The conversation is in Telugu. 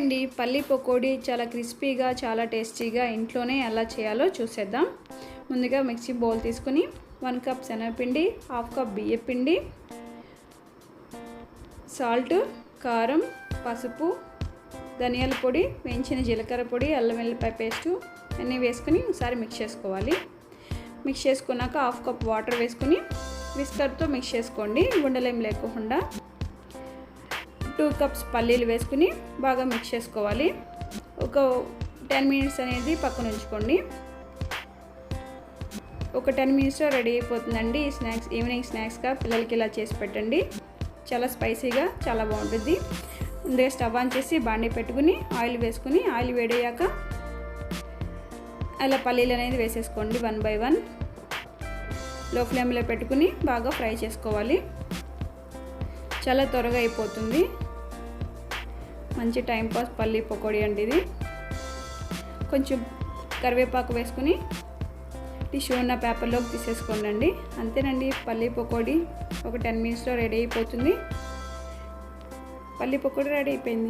అండి పల్లి పకోడీ చాలా క్రిస్పీగా చాలా టేస్టీగా ఇంట్లోనే ఎలా చేయాలో చూసేద్దాం. ముందుగా మిక్సీ బౌల్ తీసుకుని వన్ కప్ శనగపిండి హాఫ్ కప్ బియ్యపిండి సాల్ట్ కారం పసుపు ధనియాల పొడి వేయించిన జీలకర్ర పొడి అల్లం వెల్లిపాయ పేస్టు అన్నీ వేసుకుని ఒకసారి మిక్స్ చేసుకోవాలి. మిక్స్ చేసుకున్నాక హాఫ్ కప్ వాటర్ వేసుకుని విస్కర్తో మిక్స్ చేసుకోండి. గుండెలేం లేకుండా టూ కప్స్ పల్లీలు వేసుకుని బాగా మిక్స్ చేసుకోవాలి. ఒక టెన్ మినిట్స్ అనేది పక్కన ఉంచుకోండి. ఒక టెన్ మినిట్స్లో రెడీ అయిపోతుందండి ఈ స్నాక్స్ ఈవినింగ్ స్నాక్స్గా పిల్లలకి ఇలా చేసి పెట్టండి. చాలా స్పైసీగా చాలా బాగుంటుంది. ముందుగా స్టవ్ ఆన్ చేసి బాండి పెట్టుకుని ఆయిల్ వేసుకుని ఆయిల్ వేడయ్యాక అలా పల్లీలు అనేది వేసేసుకోండి వన్ బై వన్. లో ఫ్లేమ్లో పెట్టుకుని బాగా ఫ్రై చేసుకోవాలి. చాలా త్వరగా అయిపోతుంది. మంచి టైంపాస్ పల్లీ పకోడీ అండి ఇది. కొంచెం కరివేపాకు వేసుకుని టిష్యూ ఉన్న పేపర్లోకి తీసేసుకోండి అంతేనండి పల్లీ పకోడీ ఒక టెన్ మినిట్స్లో రెడీ అయిపోతుంది. పల్లీ పకోడీ రెడీ అయిపోయింది.